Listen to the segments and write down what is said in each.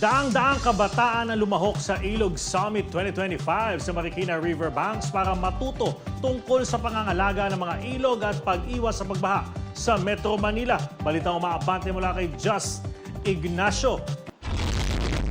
Daang-daang kabataan ang lumahok sa Ilog Summit 2025 sa Marikina River Banks para matuto tungkol sa pangangalaga ng mga ilog at pag-iwas sa pagbaha sa Metro Manila. Balitang umaabante mula kay Just Ignacio.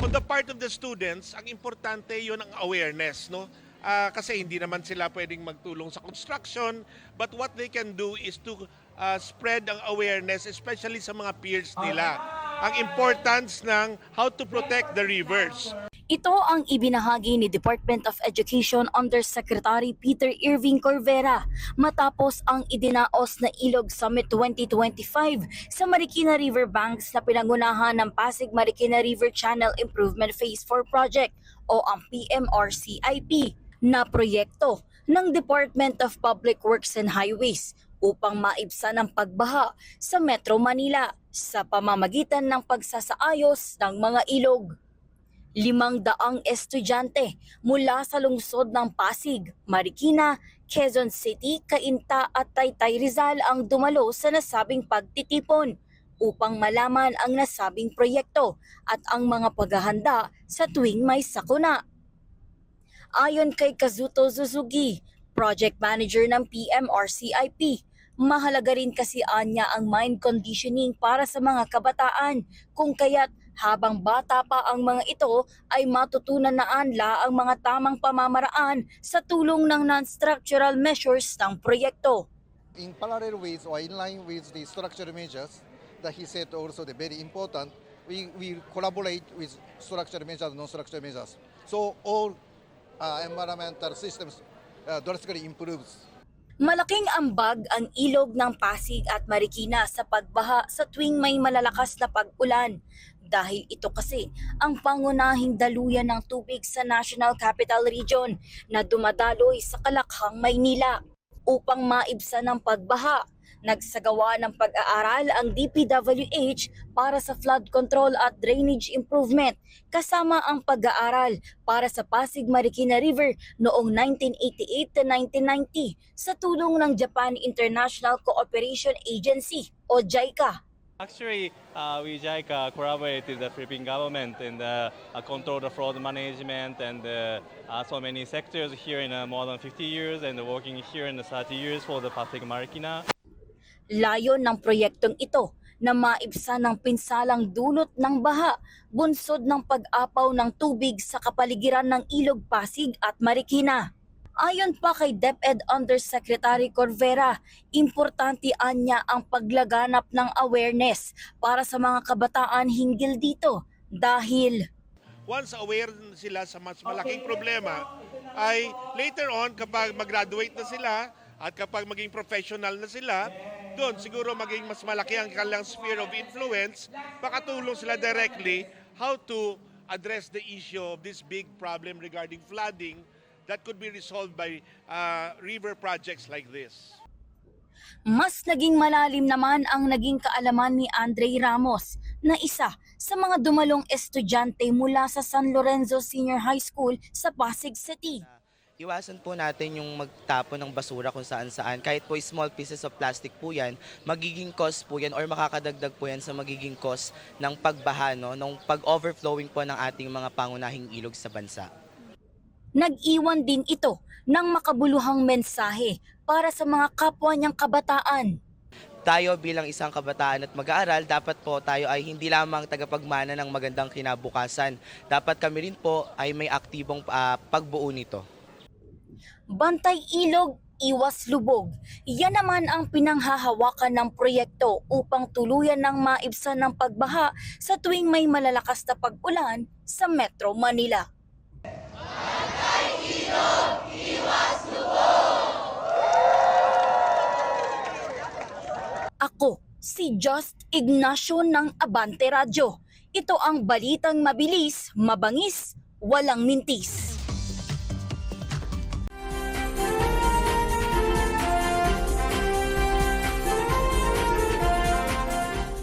on the part of the students, ang importante yon ang awareness, no? Ah, kasi hindi naman sila pwedeng magtulong sa construction, but what they can do is to ah, spread ang awareness, especially sa mga peers nila. Ang importance ng how to protect the rivers. Ito ang ibinahagi ni Department of Education Undersecretary Peter Irving Corvera matapos ang idinaos na Ilog Summit 2025 sa Marikina River Banks na pinangunahan ng Pasig Marikina River Channel Improvement Phase 4 Project o ang PMRCIP na proyekto ng Department of Public Works and Highways upang maibsan ang pagbaha sa Metro Manila sa pamamagitan ng pagsasaayos ng mga ilog limang daang estudyante mula sa lungsod ng Pasig, Marikina, Quezon City, Cainta at Taytay Rizal ang dumalo sa nasabing pagtitipon upang malaman ang nasabing proyekto at ang mga paghahanda sa tuwing may sakuna. Ayon kay Kazuto Suzuki, project manager ng PMRCIP, mahalaga rin kasi anya ang mind conditioning para sa mga kabataan kung kaya't habang bata pa ang mga ito ay matutunan na anla ang mga tamang pamamaraan sa tulong ng non-structural measures ng proyekto. in parallel with or in line with the structural measures that he said also the very important, we, we collaborate with structural measures, non-structural measures. So all uh, environmental systems uh, drastically improves. Malaking ambag ang ilog ng Pasig at Marikina sa pagbaha sa tuwing may malalakas na pag-ulan dahil ito kasi ang pangunahing daluyan ng tubig sa National Capital Region na dumadaloy sa Kalakhang, Maynila. Upang maibsan ang pagbaha, nagsagawa ng pag-aaral ang DPWH para sa flood control at drainage improvement kasama ang pag-aaral para sa Pasig Marikina River noong 1988 to 1990 sa tulong ng Japan International Cooperation Agency o JICA. Actually, uh, we JICA collaborated with the Philippine government and uh, uh, control the fraud management and uh, uh, so many sectors here in uh, more than 50 years and working here in the 30 years for the Pasig Marikina. Layon ng proyektong ito na maibsan ng pinsalang dulot ng baha, bunsod ng pag-apaw ng tubig sa kapaligiran ng Ilog Pasig at Marikina. Ayon pa kay DepEd Undersecretary Corvera, importante anya ang paglaganap ng awareness para sa mga kabataan hinggil dito dahil Once aware sila sa mas malaking problema, ay later on kapag mag-graduate na sila at kapag maging professional na sila, doon siguro maging mas malaki ang kanilang sphere of influence, makatulong sila directly how to address the issue of this big problem regarding flooding that could be resolved by uh, river projects like this. Mas naging malalim naman ang naging kaalaman ni Andre Ramos na isa sa mga dumalong estudyante mula sa San Lorenzo Senior High School sa Pasig City. Iwasan po natin yung magtapon ng basura kung saan saan. Kahit po small pieces of plastic po yan, magiging cause po yan or makakadagdag po yan sa magiging cause ng pagbaha, no? ng pag-overflowing po ng ating mga pangunahing ilog sa bansa. Nag-iwan din ito ng makabuluhang mensahe para sa mga kapwa niyang kabataan. Tayo bilang isang kabataan at mag-aaral, dapat po tayo ay hindi lamang tagapagmana ng magandang kinabukasan. Dapat kami rin po ay may aktibong ah, pagbuo nito. Bantay ilog, iwas lubog. Yan naman ang pinanghahawakan ng proyekto upang tuluyan ng maibsan ng pagbaha sa tuwing may malalakas na pag-ulan sa Metro Manila. Ako, si Just Ignacio ng Abante Radio. Ito ang balitang mabilis, mabangis, walang mintis.